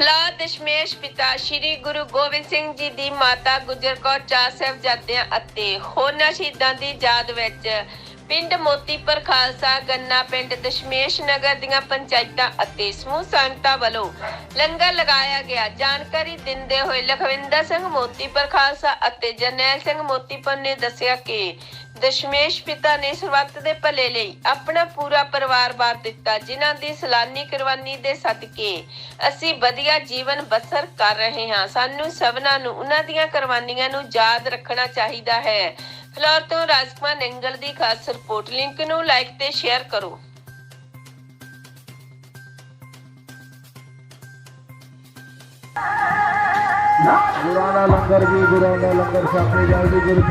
ਫਲਾ ਦਸ਼ਮੇਸ਼ ਪਿਤਾ ਸ੍ਰੀ ਗੁਰੂ ਗੋਬਿੰਦ ਸਿੰਘ ਜੀ ਦੀ ਮਾਤਾ ਗੁਜਰ ਕੌਰ ਚਾਰ ਸਾਹਿਬਜ਼ਾਦਿਆਂ ਅਤੇ ਹੋਰਨਾਂ ਸ਼ਹੀਦਾਂ ਦੀ ਯਾਦ ਵਿੱਚ ਪਿੰਡ ਮੋਤੀਪੁਰ ਖਾਲਸਾ ਗੰਨਾ ਪਿੰਡ ਦਸ਼ਮੇਸ਼ ਨਗਰ ਦੀਆਂ ਪੰਚਾਇਤਾਂ ਅਤੇ ਸਮੂਹ ਸੰਗਤਾਂ ਵੱਲੋਂ ਲੰਗਰ ਲਗਾਇਆ ਗਿਆ। ਜਾਣਕਾਰੀ ਦਿੰਦੇ ਹੋਏ ਲਖਵਿੰਦਰ ਸਿੰਘ ਮੋਤੀਪੁਰ ਖਾਲਸਾ ਅਤੇ ਜਰਨੈਲ ਸਿੰਘ ਮੋਤੀਪੁਰ ਨੇ ਦੱਸਿਆ ਕਿ ਦਸ਼ਮੇਸ਼ ਪਿਤਾ ਨੇ ਸਰਬੱਤ ਦੇ ਭਲੇ ਲਈ ਆਪਣਾ ਪੂਰਾ ਪਰਿਵਾਰ ਵਾਰ ਦਿੱਤਾ, ਜਿਨ੍ਹਾਂ ਦੀ ਸਲਾਨੀ ਕੁਰਬਾਨੀ ਦੇ ਸਦਕੇ ਅਸੀਂ ਵਧੀਆ ਜੀਵਨ ਬਸਰ ਕਰ ਰਹੇ ਹਾਂ। ਸਾਨੂੰ ਸਭਨਾਂ ਨੂੰ ਉਹਨਾਂ ਦੀਆਂ ਕੁਰਬਾਨੀਆਂ ਨੂੰ ਯਾਦ ਰੱਖਣਾ ਚਾਹੀਦਾ ਹੈ। ਫਲੋਰ ਤੋਂ ਰਾਜਕੁਮਾਰ ਨੰਗਲ ਦੀ ਖਾਸ ਰਿਪੋਰਟ। ਲਿੰਕ ਨੂੰ ਲਾਈਕ ਤੇ ਸ਼ੇਅਰ ਕਰੋ। ਗੁਰਾਂ ਦਾ ਲੰਗਰ ਵੀ ਗੁਰਾਂ ਦਾ ਲੰਗਰ ਛਕੇ ਜਾਓ ਜੀ ਗੁਰੂ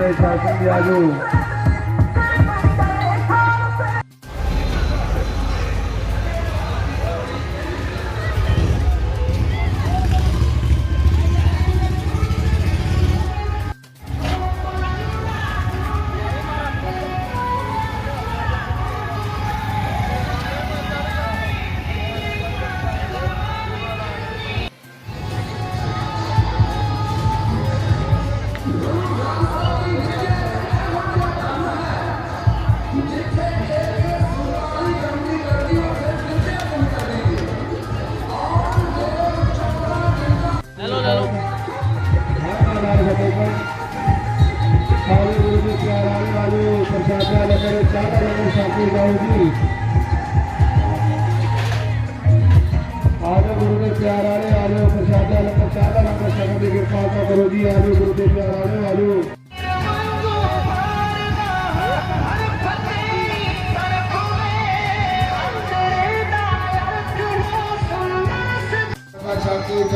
ਤੇ ਸ਼ਾਸਨ ਜੀ ਆਜੋ ਹੈਲੋ ਸਾਰੇ ਗੁਰੂ ਦੇ ਪਿਆਰਾਂ ਵਾਲੋ ਪ੍ਰਸ਼ਾਦਾ ਲੰਗਰ ਚਾਹ ਦਾ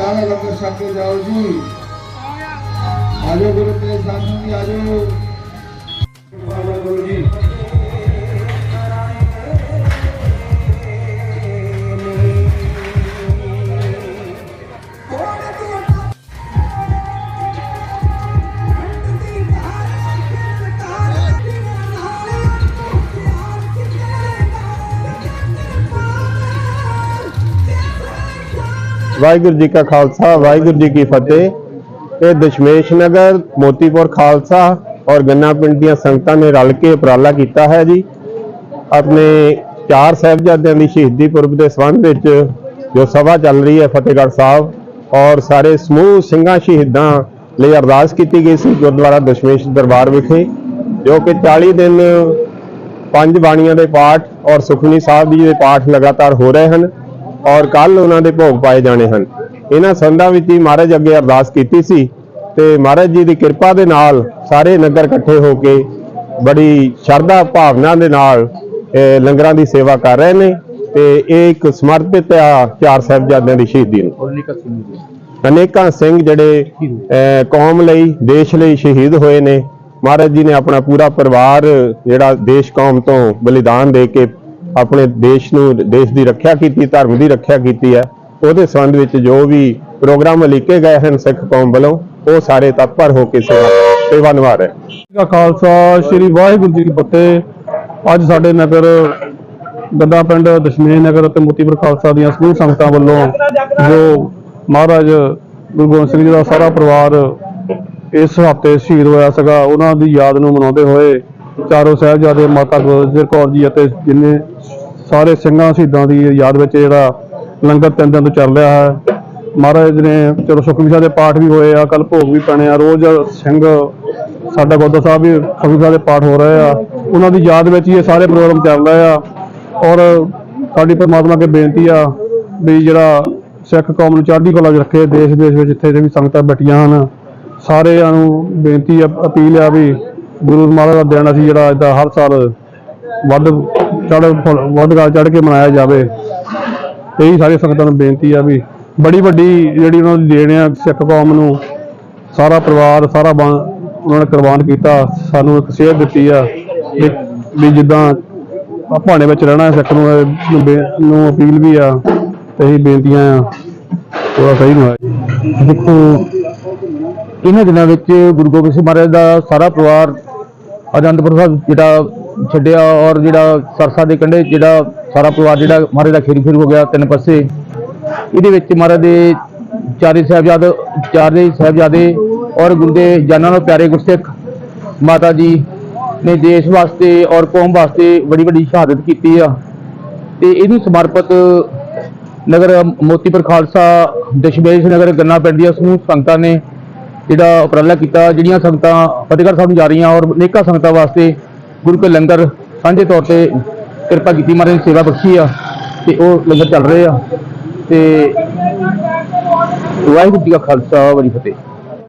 ਛਕੇ ਚਾਹ ਦਾ ਲੰਗਰ ਜਾਓ ਜੀ। ਆਜੋ ਗੁਰੂ ਤੇ ਸਾਧੂ ਜੀ ਆਜੋ ਗੁਰੂ ਜੀ। ਵਾਹਿਗੁਰੂ ਜੀ ਕਾ ਖਾਲਸਾ, ਵਾਹਿਗੁਰੂ ਜੀ ਕੀ ਫਤਿਹ। ਇਹ ਦਸ਼ਮੇਸ਼ ਨਗਰ, ਮੋਤੀਪੁਰ ਖਾਲਸਾ ਔਰ ਗੰਨਾ ਪਿੰਡ ਦੀਆਂ ਸੰਗਤਾਂ ਨੇ ਰਲ ਕੇ ਉਪਰਾਲਾ ਕੀਤਾ ਹੈ ਜੀ। ਆਪਣੇ ਚਾਰ ਸਾਹਿਬਜ਼ਾਦਿਆਂ ਦੀ ਸ਼ਹੀਦੀ ਪੁਰਬ ਦੇ ਸੰਬੰਧ ਵਿੱਚ ਜੋ ਸਭਾ ਚੱਲ ਰਹੀ ਹੈ ਫਤਿਹਗੜ੍ਹ ਸਾਹਿਬ ਔਰ ਸਾਰੇ ਸਮੂਹ ਸਿੰਘਾਂ ਸ਼ਹੀਦਾਂ ਲਈ ਅਰਦਾਸ ਕੀਤੀ ਗਈ ਸੀ ਗੁਰਦੁਆਰਾ ਦਸ਼ਮੇਸ਼ ਦਰਬਾਰ ਵਿਖੇ, ਜੋ ਕਿ 40 ਦਿਨ ਪੰਜ ਬਾਣੀਆਂ ਦੇ ਪਾਠ ਔਰ ਸੁਖਮਨੀ ਸਾਹਿਬ ਜੀ ਦੇ ਪਾਠ ਲਗਾਤਾਰ ਹੋ ਰਹੇ ਹਨ। ਔਰ ਕੱਲ ਉਹਨਾਂ ਦੇ ਭੋਗ ਪਾਏ ਜਾਣੇ ਹਨ। ਇਹਨਾਂ ਸੰਧਾਂ ਵਿੱਚ ਹੀ ਮਹਾਰਾਜ ਅੱਗੇ ਅਰਦਾਸ ਕੀਤੀ ਸੀ ਤੇ ਮਹਾਰਾਜ ਜੀ ਦੀ ਕਿਰਪਾ ਦੇ ਨਾਲ ਸਾਰੇ ਨਗਰ ਇਕੱਠੇ ਹੋ ਕੇ ਬੜੀ ਸ਼ਰਧਾ ਭਾਵਨਾ ਦੇ ਨਾਲ ਲੰਗਰਾਂ ਦੀ ਸੇਵਾ ਕਰ ਰਹੇ ਨੇ ਤੇ ਇਹ ਇੱਕ ਸਮਰਪਿਤ ਆ ਚਾਰ ਸਾਹਿਬਜ਼ਾਦਿਆਂ ਦੀ ਸ਼ਹੀਦੀ ਨੂੰ। ਅਨੇਕਾਂ ਸਿੰਘ ਜਿਹੜੇ ਕੌਮ ਲਈ, ਦੇਸ਼ ਲਈ ਸ਼ਹੀਦ ਹੋਏ ਨੇ। ਮਹਾਰਾਜ ਜੀ ਨੇ ਆਪਣਾ ਪੂਰਾ ਪਰਿਵਾਰ ਜਿਹੜਾ ਦੇਸ਼ ਕੌਮ ਤੋਂ ਬਲੀਦਾਨ ਦੇ ਕੇ ਆਪਣੇ ਦੇਸ਼ ਨੂੰ, ਦੇਸ਼ ਦੀ ਰੱਖਿਆ ਕੀਤੀ, ਧਰਮ ਦੀ ਰੱਖਿਆ ਕੀਤੀ ਹੈ। ਉਹਦੇ ਸੰਬੰਧ ਵਿੱਚ ਜੋ ਵੀ ਪ੍ਰੋਗਰਾਮ ਲਿਖੇ ਗਏ ਹਨ ਸਿੱਖ ਕੌਮ ਵੱਲੋਂ, ਉਹ ਸਾਰੇ ਤਤਪਰ ਹੋ ਕੇ ਸੇਵਾ ਸੇਵਾ ਨਿਭਾ ਰਹੇ ਦਾ ਖਾਲਸਾ, ਸ੍ਰੀ ਵਾਹਿਗੁਰੂ ਜੀ ਕੀ ਫਤਿਹ। ਅੱਜ ਸਾਡੇ ਨਗਰ ਗੱਦਾ ਪਿੰਡ ਦਸ਼ਮੇਸ਼ ਨਗਰ ਅਤੇ ਮੋਤੀਪੁਰ ਖਾਲਸਾ ਦੀਆਂ ਸਮੂਹ ਸੰਗਤਾਂ ਵੱਲੋਂ ਜੋ ਮਹਾਰਾਜ ਗੁਰੂ ਗੋਬਿੰਦ ਸਿੰਘ ਜੀ ਦਾ ਸਾਰਾ ਪਰਿਵਾਰ ਇਸ ਹਫ਼ਤੇ ਸ਼ਹੀਦ ਹੋਇਆ ਸੀਗਾ, ਉਹਨਾਂ ਦੀ ਯਾਦ ਨੂੰ ਮਨਾਉਂਦੇ ਹੋਏ ਚਾਰੋਂ ਸਾਹਿਬਜ਼ਾਦੇ ਮਾਤਾ ਗੁਜਰ ਕੌਰ ਜੀ ਅਤੇ ਜਿੰਨੇ ਸਾਰੇ ਸਿੰਘਾਂ ਸ਼ਹੀਦਾਂ ਦੀ ਯਾਦ ਵਿੱਚ ਜਿਹੜਾ ਲੰਗਰ ਤਿੰਨ ਦਿਨ ਤੋਂ ਚੱਲ ਰਿਹਾ ਹੈ। ਮਹਾਰਾਜ ਨੇ ਚਲੋ ਸੁਖਮਨੀ ਸਾਹਿਬ ਦੇ ਪਾਠ ਵੀ ਹੋਏ ਆ ਕੱਲ ਭੋਗ ਵੀ ਪੈਣੇ ਆ। ਰੋਜ਼ ਸਿੰਘ ਸਾਡਾ ਗੋਦਾ ਸਾਹਿਬ ਵੀ ਸੁਖਮਨੀ ਸਾਹਿਬ ਦੇ ਪਾਠ ਹੋ ਰਹੇ ਆ। ਉਹਨਾਂ ਦੀ ਯਾਦ ਵਿੱਚ ਹੀ ਇਹ ਸਾਰੇ ਪ੍ਰੋਗਰਾਮ ਚੱਲ ਰਹੇ ਆ। ਔਰ ਸਾਡੀ ਪਰਮਾਤਮਾ ਅੱਗੇ ਬੇਨਤੀ ਆ ਵੀ ਜਿਹੜਾ ਸਿੱਖ ਕੌਮ ਨੂੰ ਚੜ੍ਹਦੀ ਕਲਾ 'ਚ ਰੱਖੇ ਦੇਸ਼ ਦੇਸ਼ ਵਿੱਚ ਜਿੱਥੇ ਵੀ ਸੰਗਤਾਂ ਬੈਠੀਆਂ ਹਨ, ਸਾਰਿਆਂ ਨੂੰ ਬੇਨਤੀ ਅਪੀਲ ਆ ਵੀ ਗੁਰੂ ਮਹਾਰਾਜ ਦਾ ਦਿਨ ਅਸੀਂ ਜਿਹੜਾ ਇਦਾਂ ਹਰ ਸਾਲ ਵੱਧ ਚੜ੍ਹ ਵੱਧ ਗਾ ਚੜ੍ਹ ਕੇ ਮਨਾਇਆ ਜਾਵੇ। ਇਹੀ ਸਾਰੀ ਸੰਗਤਾਂ ਨੂੰ ਬੇਨਤੀ ਆ ਵੀ ਬੜੀ ਵੱਡੀ ਜਿਹੜੀ ਉਹਨਾਂ ਦੀ ਦੇਣ ਆ, ਸਿੱਖ ਕੌਮ ਨੂੰ ਸਾਰਾ ਪਰਿਵਾਰ, ਸਾਰਾ ਉਹਨਾਂ ਨੇ ਕੁਰਬਾਨ ਕੀਤਾ, ਸਾਨੂੰ ਇੱਕ ਸੇਧ ਦਿੱਤੀ ਆ ਵੀ ਜਿੱਦਾਂ ਭਾਣੇ ਵਿੱਚ ਰਹਿਣਾ ਸਿੱਖ ਨੂੰ ਨੂੰ ਅਪੀਲ ਵੀ ਆ ਤੇ ਇਹੀ ਬੇਨਤੀਆਂ ਆ ਉਹਦਾ ਸਹੀ ਨਾ ਦੇਖੋ, ਇਹਨਾਂ ਦਿਨਾਂ ਵਿੱਚ ਗੁਰੂ ਗੋਬਿੰਦ ਸਿੰਘ ਮਹਾਰਾਜ ਦਾ ਸਾਰਾ ਪਰਿਵਾਰ ਅਨੰਦਪੁਰ ਸਾਹਿਬ ਜਿਹੜਾ ਛੱਡਿਆ ਔਰ ਜਿਹੜਾ ਸਰਸਾ ਦੇ ਕੰਢੇ ਜਿਹੜਾ ਸਾਰਾ ਪਰਿਵਾਰ ਜਿਹੜਾ ਮਹਾਰਾਜ ਦਾ ਖੇਰੀ ਫਿਰ ਹੋ ਗਿਆ ਤਿੰਨ ਪਾਸੇ, ਇਹਦੇ ਵਿੱਚ ਮਹਾਰਾਜ ਦੇ ਚਾਰੇ ਸਾਹਿਬਜ਼ਾਦੇ ਚਾਰੇ ਸਾਹਿਬਜ਼ਾਦੇ ਔਰ ਗੁਰਦੇ ਜਾਨਾਂ ਨੂੰ ਪਿਆਰੇ ਗੁਰਸਿੱਖ ਮਾਤਾ ਜੀ ਨੇ ਦੇਸ਼ ਵਾਸਤੇ ਔਰ ਕੌਮ ਵਾਸਤੇ ਬੜੀ ਵੱਡੀ ਸ਼ਹਾਦਤ ਕੀਤੀ ਆ। ਤੇ ਇਹਨੂੰ ਸਮਰਪਿਤ ਨਗਰ ਮੋਤੀਪੁਰ ਖਾਲਸਾ ਦਸ਼ਮੇਸ਼ ਨਗਰ ਗੰਨਾ ਪਿੰਡ ਦੀਆਂ ਸਮੂਹ ਸੰਗਤਾਂ ਨੇ ਜਿਹੜਾ ਉਪਰਾਲਾ ਕੀਤਾ, ਜਿਹੜੀਆਂ ਸੰਗਤਾਂ ਫਤਿਹਗੜ੍ਹ ਸਾਹਿਬ ਨੂੰ ਜਾ ਰਹੀਆਂ ਔਰ ਅਨੇਕਾਂ ਸੰਗਤਾਂ ਵਾਸਤੇ ਗੁਰੂ ਕੇ ਲੰਗਰ ਸਾਂਝੇ ਤੌਰ ਤੇ ਕਿਰਪਾ ਕੀਤੀ, ਮਹਾਰਾਜ ਨੇ ਸੇਵਾ ਬਖਸ਼ੀ ਆ ਤੇ ਉਹ ਲੰਗਰ ਚੱਲ ਰਹੇ ਆ ਤੇ ਵਾਹਿਗੁਰੂ ਜੀ ਕਾ ਖਾਲਸਾ, ਵਾਹਿਗੁਰੂ ਫਤਿਹ।